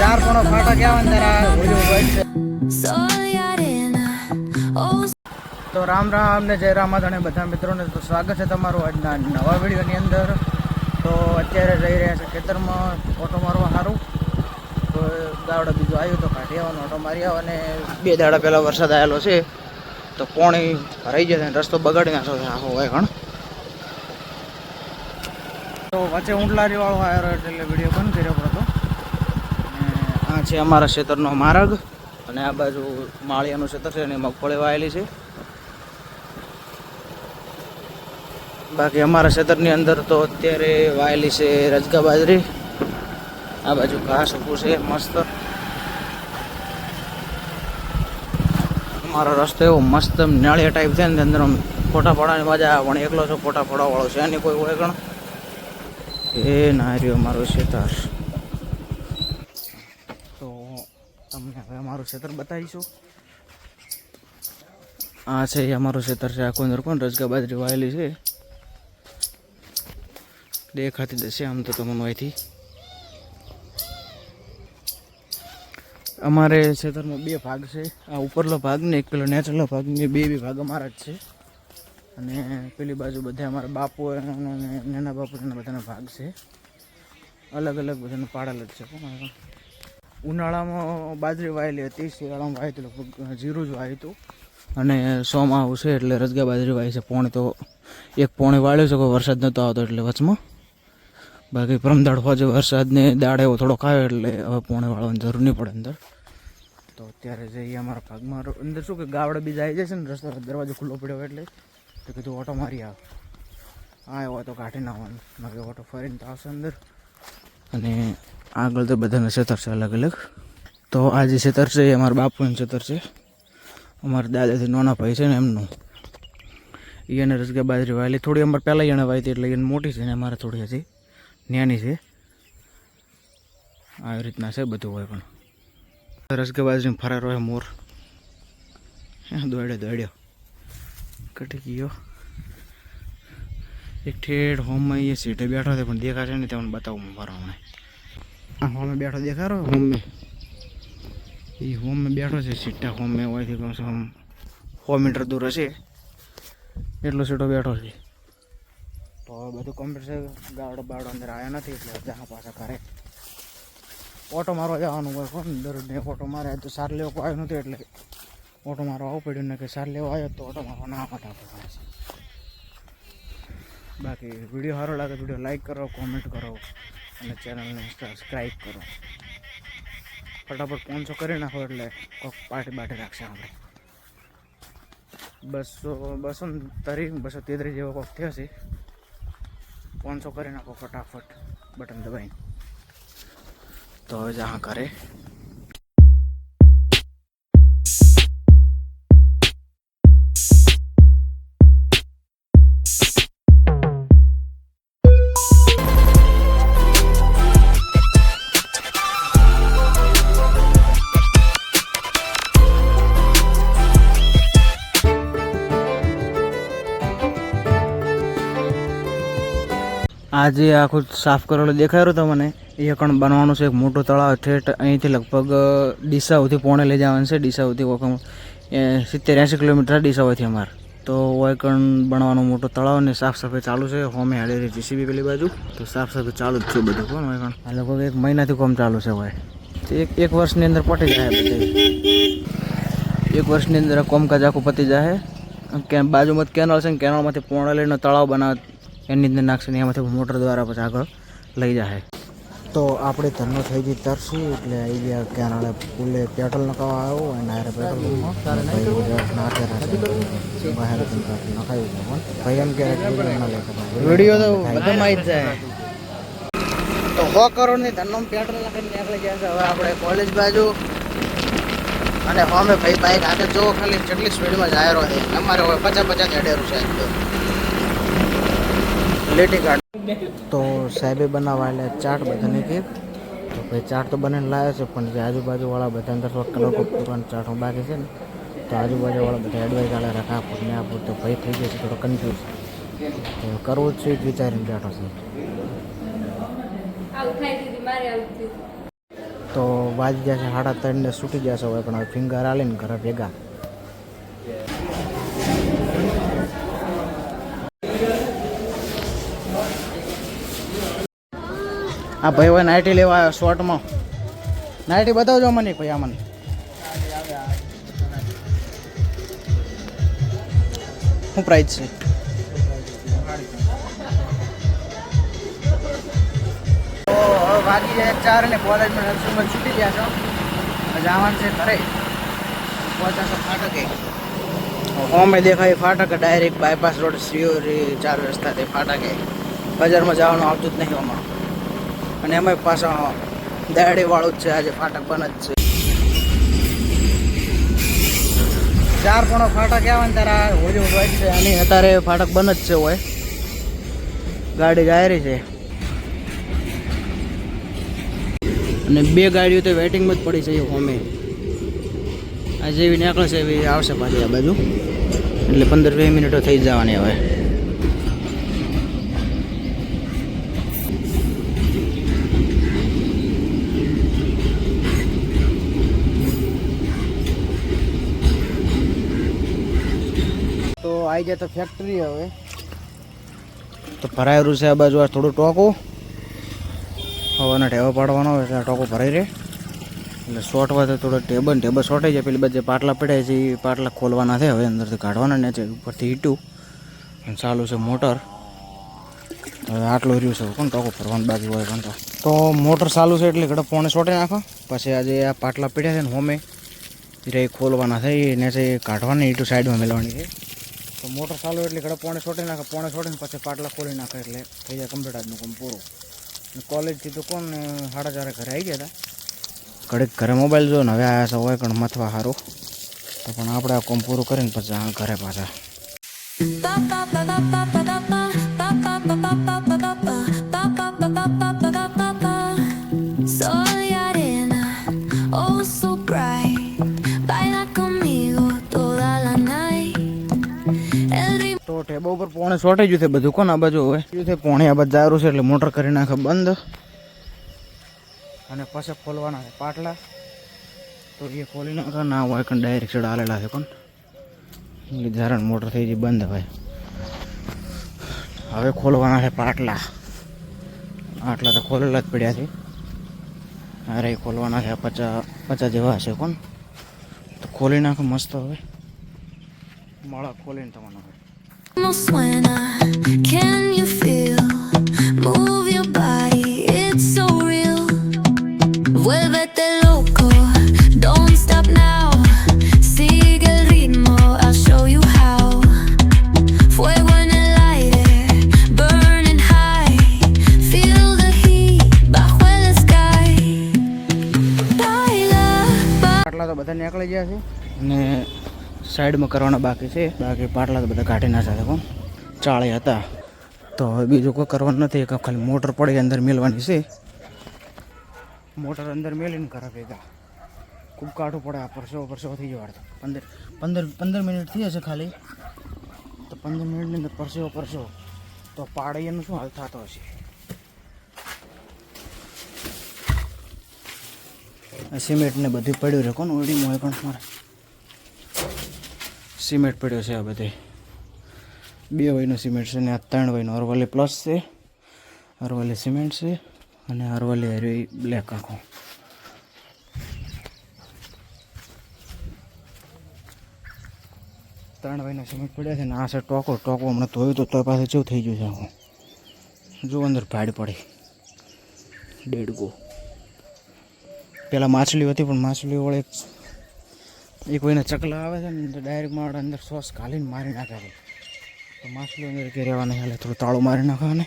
ચાર કોનો ફાટા કેવા અંદર તો રામ રામ ને જય રામ અને બધા મિત્રોને તો સ્વાગત છે તમારું આજના નવા વિડીયોની અંદર. તો અત્યારે જઈ રહ્યા છે ખેતરમાં. ઓટો મારવા સારું તો ગાવડા બીજું આવ્યું તો કાઢી આવવાનો, ઓટો મારી આવો અને બે દાડા પહેલાં વરસાદ આવેલો છે. તો પોણી ભરાઈ જશે રસ્તો બગાડી નાખો છે આખો હોય ઘણ તો વચ્ચે ઊંટલારી વાળો આવ્યો એટલે વીડિયો બંધ કર્યો પડતો આ છે અમારા ક્ષેત્રનો માર્ગ અને આ બાજુ માળિયાનું ક્ષેત્ર છે અને મગફળી વાયેલી છે. બાકી અમારા ક્ષેત્રની અંદર તો અત્યારે વાયેલી છે રજગા બાજરી. આ બાજુ ઘાસ ઊભું છે, મસ્ત. અમારો રસ્તો એવો મસ્ત નાળિયા ટાઈપ છે ને અંદર ફોટા પાડવાની મજા આવે, પણ એકલો છો ફોટા પાડવાવાળો છે એની કોઈ કણ એ ના રહ્યો અમારો ખેતર તો તમને હવે અમારું શેતર બતાવીશું. આ છે એ અમારું શેતર છે. આખું અંદર કોણ રજગા બાજરી વાયેલી છે? દેખાતી જશે આમ તો તમને અહીંથી. અમારે ક્ષેત્રમાં બે ભાગ છે. આ ઉપરલો ભાગ ને એક પેલો નેચરલો ભાગ ને બે બે ભાગ અમારા જ છે. અને પેલી બાજુ બધા અમારા બાપુ અને નાના બાપુ એના બધાના ભાગ છે. અલગ અલગ બધાને પાડેલ જ છે પણ ઉનાળામાં બાજરી વાયેલી હતી, શિયાળામાં વાય હતી લગભગ જીરું જ વાવ્યું હતું. અને સોમાં આવશે એટલે રજગા બાજરી વાય છે. પોણે તો એક પોણે વાળ્યું છે, કોઈ વરસાદ નહોતો આવતો એટલે વચમાં. બાકી પરમદાડ હોજે વરસાદને દાડે એવો થોડોક આવ્યો એટલે હવે પોણે વાળવાની જરૂર નહીં પડે અંદર. તો અત્યારે જઈએ અમારા ભાગમાં. અંદર શું કે ગાવડા બીજા આવી જાય છે ને, રસ્તા દરવાજો ખુલ્લો પડ્યો એટલે. તો કીધું ઓટો મારી આવ. હા એવો તો કાઢી નાખવાનું. મારે ઓટો ફરીને તો આવશે અંદર. અને આગળ તો બધાના ખેતર છે અલગ અલગ. તો આ જે ખેતર છે એ અમારા બાપુનું ખેતર છે. અમારા દાદાથી નાના ભાઈ છે ને એમનું. એને રસગા બાજરી વાયેલી. થોડી અમારે પહેલાં એને વાવી એટલે એને મોટી છે ને અમારે થોડી હજી. નાની છે. આવી રીતના છે બધું હોય પણ. રસગા બાજરી ફરાર હોય મોર. દોડ્યો દોડ્યો કટી ગયો. એક ઠેઠ હોમમાં એ સીટે બેઠો છે પણ દેખાશે ને તમને બતાવું મારો હમણાં. આ હોમે બેઠો દેખાડો? હોમે. એ હોમે બેઠો છે સીટા હોમે હોયથી કમસે કમ સો મીટર દૂર હશે. એટલો સીટો બેઠો છે. તો હવે બધું કમ્પ્લીટ છે ગાડો બાડો અંદર આવ્યા નથી એટલે જહા પાછા કરે ઓટો મારવા જવાનું હોય કોણ દરરોજ ઓટો મારે તો સાર લેવો આવ્યો નથી એટલે ઓટો મારો આવો પડ્યું ને કે સાર લેવો આવ્યો તો ઓટો મારો ના ફટાફટ બાકી વીડિયો સારો લાગે વીડિયો લાઈક કરો કોમેન્ટ કરો અને ચેનલને સબસ્ક્રાઈબ કરો. ફટાફટ પાંચસો કરી નાખો એટલે કોઈક પાર્ટી બાટી રાખશે આપણે. બસો બસો તરી બસો તેત્રીસ જેવો કોઈક થયો છે. પાંચસો કરી નાખો ફટાફટ બટન દબાઈને. તો હવે જहाँ કરે આજે આખું સાફ કરેલું દેખાયું તો મને એ કણ બનવાનું છે એક મોટો તળાવ. ઠેઠ અહીંથી લગભગ ડીસાઉથી પોણે લઈ જવાનું છે. ડીસાઉથી કોકમ સિત્તેર એંસી કિલોમીટર ડીસાઉથી અમારે. તો ઓય કણ બનાવવાનું મોટો તળાવ ને સાફ સફાઈ ચાલુ છે. હોમે હાડેરી જીસીબી પેલી બાજુ. તો સાફ સફાઈ ચાલુ જ છે બધું કોણ હોય કણ. આ લોકો એક મહિનાથી કોમ ચાલુ છે તો એક એક વર્ષની અંદર પટી જાય બધું. એક વર્ષની અંદર કોમકાજ આખું પતી જાય. કે બાજુમાં કેનાલ છે ને કેનલમાંથી પોણા લઈને તળાવ બનાવે એની અંદર નાખશે ને એમાંથી મોટર દ્વારા પછી આગળ લઈ જાય તો આપણે ધંધો થઈ ગઈ તરસી એટલે આવી ગયા કેનાલે પુલે પેટ્રોલ નખાવા આવ્યો અને હારે પેટ્રોલ નાખે બહાર નખાયું પણ ભાઈ એમ કે વીડિયો તો બધામાં જ જાય. તો સો કરોડની ધંધો પેટ્રોલ નાખીને નીકળી ગયા છે. હવે આપણે કોલેજ બાજુ. અને અમે ભાઈ બાઈક આગળ જો ખાલી કેટલી સ્પીડમાં જાય રહ્યો છે. અમારે હવે પચાસ પચાસ હેડેરું છે. તો સાહેબે બનાવાયેલા ચાટ બધાને કે. તો ભાઈ ચાટ તો બનીને લાવ્યો છે પણ જે આજુબાજુવાળા બધા અંદર કલર પૂરવાનું ચાટ બાકી છે ને તો આજુબાજુવાળા બધા એડવાઇસ આલે રાખા આપું ને આપું તો ભાઈ થઈ જશે થોડો કન્ફ્યુઝ તો કરવું જ છે જ વિચારીને બેઠો છે. તો વાજી જશે સાડા ત્રણને છૂટી જશે હવે પણ હવે ફિંગર આલીને ઘરે ભેગા. આ ભાઈ હોય નાઇટી લેવા આવ્યો શોર્ટમાં નાઇટી બતાવજો મને ભાઈ આ મને. શું પ્રાઇસ છે? તો વાગી જાય ચાર ને કોલેજમાં નર્સિંગમાં છૂટી ગયા છો. જવાનું છે ઘરે. પહોંચાશો ફાટકે. હોમે દેખાય ફાટક ડાયરેક્ટ બાયપાસ રોડ સિયોરી ચાર રસ્તાથી ફાટકે. બજારમાં જવાનું આવતું જ નહીં આમાં અને એમાં પાછા દાડી વાળું જ છે, આજે ફાટક બંધ જ છે. ચાર પણ ફાટક આવે ને ત્યારે હોજો હોય છે અને અત્યારે ફાટક બંધ જ છે હોય. ગાડી ગાયરી છે. અને બે ગાડીઓ તો વેટિંગમાં જ પડી છે હોમે આ જેવી નીકળશે એવી આવશે પાછી આ બાજુ. એટલે પંદર વીસ મિનિટો થઈ જવાની હવે. તો તો ફેક્ટરી હવે. તો ભરાયેલું છે આ બાજુ આ થોડું ટોકું. હવાના ટેવો પાડવાનો હોય એટલે ટોકો ભરાઈ રહે. એટલે શોર્ટવા તો થોડો ટેબલ ટેબલ શોર્ટાઈ જાય. પેલી બધા પાટલા પડ્યા છે, એ પાટલા ખોલવાના છે હવે અંદરથી કાઢવાના ને છે ઉપરથી હીટું અને ચાલુ છે મોટર. હવે આટલું રહ્યું છે કોણ ટોકો ભરવાનું બાકી હોય પણ તો. મોટર ચાલુ છે એટલે ઘડે પોણે સોટે નાખો. પછી આજે આ પાટલા પડ્યા છે ને હોમે, એ ખોલવાના છે એને છે કાઢવાની, ઈટું સાઈડમાં મેળવાની છે. તો મોટર ચાલુ એટલે ઘડે પોણે સોટે નાખે પોણે સોટે ને પછી પાટલા ખોલી નાખે એટલે થઈ જાય કમ્પ્લીટ આજનું કામ પૂરું અને કોલેજથી તો કોણ સાડા ચારે ઘરે આવી ગયા હતા ઘડીક ઘરે મોબાઈલ જો ને હવે આવ્યા છે હોય પણ મથવા સારું તો પણ આપણે આ કામ પૂરું કરીને પછી ઘરે પાછા પોણે સોટે જ છે બધું. કોને આ બાજુ હોય શું છે પોણે આ બાજુ દારૂ છે એટલે મોટર કરી નાખે બંધ. અને પછી ખોલવાના છે પાટલા. તો એ ખોલી નાખે, ના હોય પણ ડાયરેક્ટ ચડ આલેલા છે કોણ? ધારણ મોટર થઈ ગઈ બંધ ભાઈ. હવે ખોલવાના છે પાટલા. આટલા તો ખોલેલા જ પડ્યા છે. અરે, ખોલવાના છે પચાસ પચાસ જેવા હશે કોણ? તો ખોલી નાખો મસ્ત હવે. માળા ખોલીને તમને હવે suena. Can you feel? Move your body, it's so real. Vuélvete loco, don't stop now. Sigue el ritmo, I'll show you how. Fuego en el aire, burning high. Feel the heat bajo el sky. Baila, ba- પાટલા તો બધા નીકળી ગયા છે અને સાઈડમાં કરવાના બાકી છે. બાકી પાટલા તો બધા કાઢી નાખ્યા છે ચાળે હતા. તો હવે બીજું કોઈ કરવાનું નથી ખાલી મોટર પડી અંદર મેળવાની છે. મોટર અંદર મેલીને કરે ભેગા ખૂબ કાઢવું પડે, આ પરસો પરસો થઈ જવા પંદર પંદર પંદર મિનિટ થઈ હશે ખાલી. તો પંદર મિનિટની અંદર પરસેવો પરસો. તો પાડે શું હાલ થતો હશે? સિમેન્ટને બધું પડ્યું રહે કોણ ઓડી મોય પણ મારે? સિમેન્ટ પડ્યો છે આ બધે. બે વયનો સિમેન્ટ છે ને આ ત્રણ વયનો. અરવલ્લી પ્લસ છે, અરવલ્લી સિમેન્ટ છે અને અરવલ્લી હરી બ્લેક આખો. ત્રણ વયના સિમેન્ટ પડ્યા છે ને આ છે ટોકો. ટોકો હમણાં ધોયું તો તોય પાસે જેવું થઈ ગયું છે આખું. જો અંદર ભાડ પડે. દેડકો પેલા માછલી હતી પણ માછલી વળે એક કોઈને ચકલા આવે છે ને તો ડાયરેક્ટ મારા અંદર સોસ કાલીને મારી નાખે છે. તો માછલી અંદર કે રહેવાના હાલે, થોડું તાળું મારી નાખે